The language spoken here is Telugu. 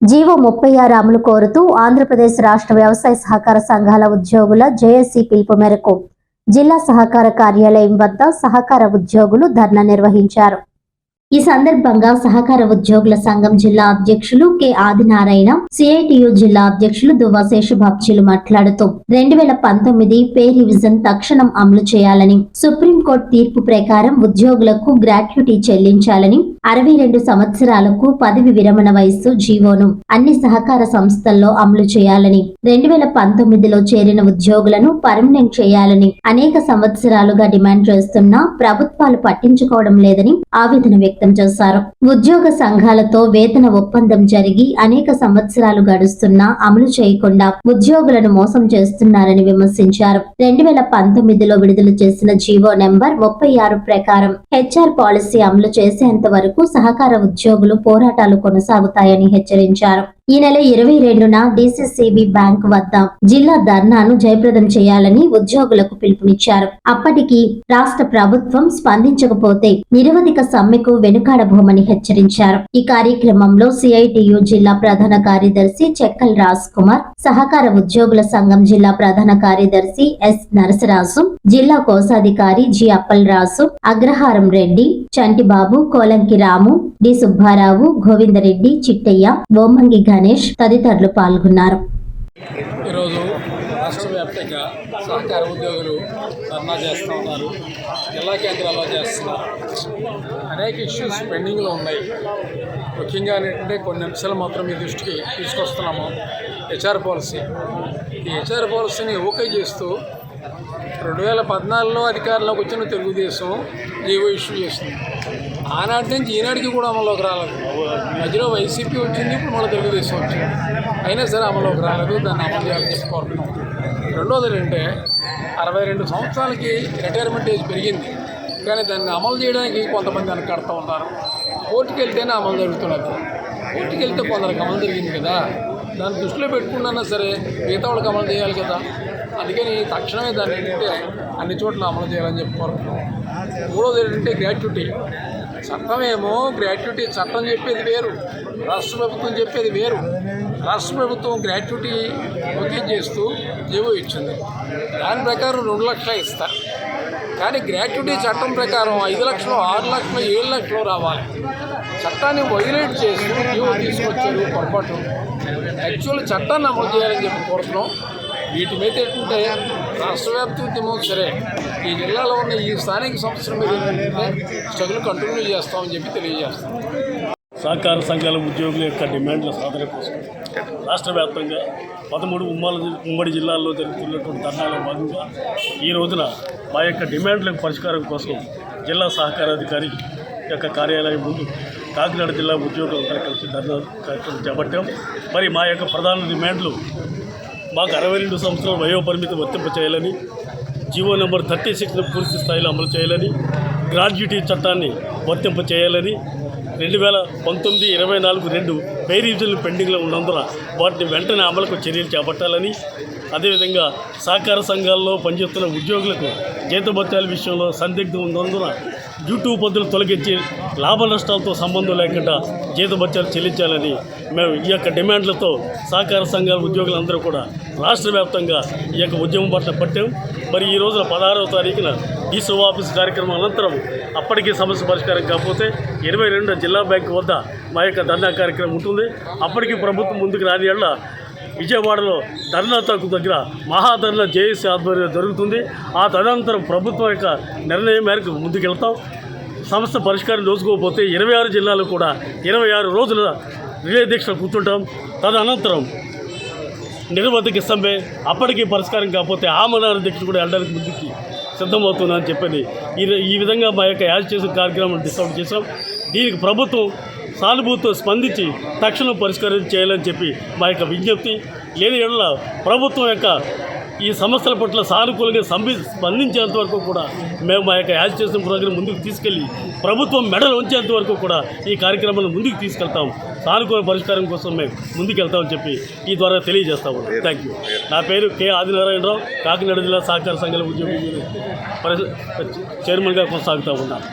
జీవో ముప్పై ఆరు అమలు కోరుతూ ఆంధ్రప్రదేశ్ రాష్ట్ర వ్యవసాయ సహకార సంఘాల ఉద్యోగుల జేఏసీ పిలుపు మేరకు జిల్లా సహకార కార్యాలయం వద్ద సహకార ఉద్యోగులు ధర్నా నిర్వహించారు. ఈ సందర్భంగా సహకార ఉద్యోగుల సంఘం జిల్లా అధ్యక్షులు కె ఆదినారాయణ సిఐటియు జిల్లా అధ్యక్షులు దువ్వ శేషబాబ్జీలు మాట్లాడుతూ రెండు వేల పంతొమ్మిది పే రివిజన్ తక్షణం అమలు చేయాలని సుప్రీంకోర్టు తీర్పు ప్రకారం ఉద్యోగులకు గ్రాట్యుటీ చెల్లించాలని అరవై రెండు సంవత్సరాలకు పదవి విరమణ వయస్సు జీవోను అన్ని సహకార సంస్థల్లో అమలు చేయాలని రెండు వేల పంతొమ్మిదిలో చేరిన ఉద్యోగులను పర్మనెంట్ చేయాలని అనేక సంవత్సరాలుగా డిమాండ్ చేస్తున్నా ప్రభుత్వాలు పట్టించుకోవడం లేదని ఆవేదన వ్యక్తం చేశారు. ఉద్యోగ సంఘాలతో వేతన ఒప్పందం జరిగి అనేక సంవత్సరాలు గడుస్తున్నా అమలు చేయకుండా ఉద్యోగులను మోసం చేస్తున్నారని విమర్శించారు. రెండు వేల పంతొమ్మిదిలో విడుదల చేసిన జీవో నెంబర్ ముప్పై ఆరు ప్రకారం హెచ్ఆర్ పాలసీ అమలు చేసేంత వరకు సహకార ఉద్యోగులు పోరాటాలు కొనసాగుతాయని హెచ్చరించారు. ఈ నెల ఇరవై రెండున డిసిసిబి బ్యాంక్ వద్ద జిల్లా ధర్నాను జయప్రదం చేయాలని ఉద్యోగులకు పిలుపునిచ్చారు. అప్పటికి రాష్ట్ర ప్రభుత్వం స్పందించకపోతే నిరవధిక సమ్మెకు వెనుకాడబోమని హెచ్చరించారు. ఈ కార్యక్రమంలో సిఐటియు జిల్లా ప్రధాన కార్యదర్శి చెక్కల్ రాజ్ కుమార్ సహకార ఉద్యోగుల సంఘం జిల్లా ప్రధాన కార్యదర్శి ఎస్ నరసరాజు జిల్లా కోశాధికారి జి అప్పల్ రాజు అగ్రహారం రెడ్డి చంటిబాబు కోలంకి రాము డి సుబ్బారావు గోవిందరెడ్డి చిట్టయ్య బొమ్మంగి గణేష్ తదితరులు పాల్గొన్నారు. ఈరోజు రాష్ట్ర వ్యాప్తంగా సహకార ఉద్యోగులు ధర్నా చేస్తూ ఉన్నారు. జిల్లా కేంద్రాల్లో చేస్తున్నారు. అనేక ఇష్యూస్ పెండింగ్లో ఉన్నాయి. ముఖ్యంగా ఏంటంటే కొన్ని అంశాలు మాత్రం మీ దృష్టికి తీసుకొస్తున్నాము. HR policy. ఈ హెచ్ఆర్ పాలసీని ఓకే చేస్తూ రెండు వేల పద్నాలుగులో అధికారంలోకి వచ్చిన తెలుగుదేశం జీవో ఇష్యూ చేస్తుంది ఆనాటి నుంచి ఈనాటికి కూడా అమల్లోకి రాలేదు. మధ్యలో వైసీపీ వచ్చింది ఇప్పుడు మళ్ళీ తెలుగుదేశం వచ్చింది. అయినా సరే అమల్లోకి రాలేదు దాన్ని అమలు చేయాలని కోరుతున్నాం. రెండోది ఏంటంటే అరవై రెండు సంవత్సరాలకి రిటైర్మెంట్ ఏజ్ పెరిగింది. కానీ దాన్ని అమలు చేయడానికి కొంతమంది వెనకాడుతూ ఉన్నారు. కోర్టుకి వెళ్తేనే అమలు జరుగుతున్నది. కోర్టుకి వెళ్తే కొందరికి అమలు జరిగింది కదా. దాన్ని దృష్టిలో పెట్టుకున్నా సరే మిగతా వాళ్ళకి అమలు చేయాలి కదా. అందుకని తక్షణమే దాన్ని ఏంటంటే అన్ని చోట్ల అమలు చేయాలని చెప్పి కోరుతున్నాం మూడోది ఏంటంటే గ్రాట్యుటీ చట్టమేమో గ్రాట్యుటీ చట్టం చెప్పేది వేరు. రాష్ట్ర ప్రభుత్వం చెప్పేది వేరు. రాష్ట్ర ప్రభుత్వం గ్రాట్యుటీ ఓకే చేస్తూ జీవో ఇచ్చింది. దాని ప్రకారం రెండు లక్షలు ఇస్తా. కానీ గ్రాట్యుటీ చట్టం ప్రకారం ఐదు లక్షలు ఆరు లక్షలు ఏడు లక్షలు రావాలి. చట్టాన్ని వైలేట్ చేసి జీవో తీసుకొచ్చారు పొరపాటు. యాక్చువల్ చట్టాన్ని అమలు చేయాలని చెప్పి కోరుతున్నాం. వీటి మీద ఏంటంటే రాష్ట్రవ్యాప్త ఉద్యమం సరే ఈ జిల్లాలో ఉన్న ఈ స్థానిక సంస్థల మీద ఏంటంటే స్ట్రగుల్ కంటిన్యూ చేస్తామని చెప్పి తెలియజేస్తాం. సహకార సంఘాల ఉద్యోగుల యొక్క డిమాండ్ల సాధన కోసం రాష్ట్ర వ్యాప్తంగా పదమూడు ఉమ్మల ఉమ్మడి జిల్లాల్లో జరుగుతున్నటువంటి ధర్నాల భాగంగా ఈ రోజున మా యొక్క డిమాండ్లకు పరిష్కారం కోసం జిల్లా సహకారాధికారి యొక్క కార్యాలయం ముందు కాకినాడ జిల్లా ఉద్యోగులందరూ కలిసి ధర్నా కార్యక్రమం చేపట్టాం. మరి మా యొక్క ప్రధాన డిమాండ్లు మాకు అరవై రెండు సంవత్సరాల వయోపరిమితి వర్తింప చేయాలని జీవో నెంబర్ థర్టీ సిక్స్ను పూర్తి స్థాయిలో అమలు చేయాలని గ్రాడ్యుటీ చట్టాన్ని వర్తింప చేయాలని రెండు వేల పంతొమ్మిది ఇరవై నాలుగు రెండు పే రివిజన్లు పెండింగ్లో ఉన్నందున వాటిని వెంటనే అమలుకు చర్యలు చేపట్టాలని అదేవిధంగా సహకార సంఘాల్లో పనిచేస్తున్న ఉద్యోగులకు జీతభత్యాల విషయంలో సందిగ్ధం ఉన్నందున డ్యూటీ పద్ధతులు తొలగించి లాభ నష్టాలతో సంబంధం లేకుండా జీతభత్యాలు చెల్లించాలని మేము ఈ యొక్క డిమాండ్లతో సహకార సంఘాల ఉద్యోగులందరూ కూడా రాష్ట్ర వ్యాప్తంగా ఈ యొక్క ఉద్యమం పట్ల పట్టాం. మరి ఈ రోజున పదహారవ తారీఖున ఈసో ఆఫీస్ కార్యక్రమం అనంతరం అప్పటికీ సమస్య పరిష్కారం కాకపోతే ఇరవై రెండు జిల్లా బ్యాంకు వద్ద మా యొక్క ధర్నా కార్యక్రమం ఉంటుంది. అప్పటికి ప్రభుత్వం ముందుకు రాని విజయవాడలో ధర్నాతకు దగ్గర మహాధర్నా జేఏసీ ఆధ్వర్యంలో జరుగుతుంది. ఆ తదనంతరం ప్రభుత్వం యొక్క నిర్ణయం మేరకు ముందుకెళ్తాం. సమస్య పరిష్కారం రోజుకోకపోతే ఇరవై ఆరు జిల్లాలు కూడా ఇరవై ఆరు రోజుల రిలే దీక్ష కూర్చుంటాం. తదనంతరం నిరవధిక సమ్మె అప్పటికీ పరిష్కారం కాకపోతే ఆమరణ దీక్ష కూడా వెళ్ళడానికి ముందుకి సిద్ధమవుతుందని చెప్పింది ఈ ఈ విధంగా మా యొక్క యాజిటేషన్ కార్యక్రమం డిసైడ్ చేశాం. దీనికి ప్రభుత్వం సానుభూతితో స్పందించి తక్షణం పరిష్కారం చేయాలని చెప్పి మా యొక్క విజ్ఞప్తి. లేని ఎడల ప్రభుత్వం యొక్క ఈ సమస్యల పట్ల సానుకూలంగా సంబి స్పందించేంత వరకు కూడా మేము మా యొక్క యాజిటేషన్ ప్రోగ్రాం ముందుకు తీసుకెళ్ళి ప్రభుత్వం మెడలు ఉంచేంత వరకు కూడా ఈ కార్యక్రమాన్ని ముందుకు తీసుకెళ్తాం. సానుకూల పరిష్కారం కోసం మేము ముందుకెళ్తామని చెప్పి ఈ ద్వారా తెలియజేస్తాము థ్యాంక్ యూ నా పేరు కె ఆదినారాయణరావు కాకినాడ జిల్లా సహకార సంఘాల ఉద్యోగి చైర్మన్గా కొనసాగుతూ ఉన్నాను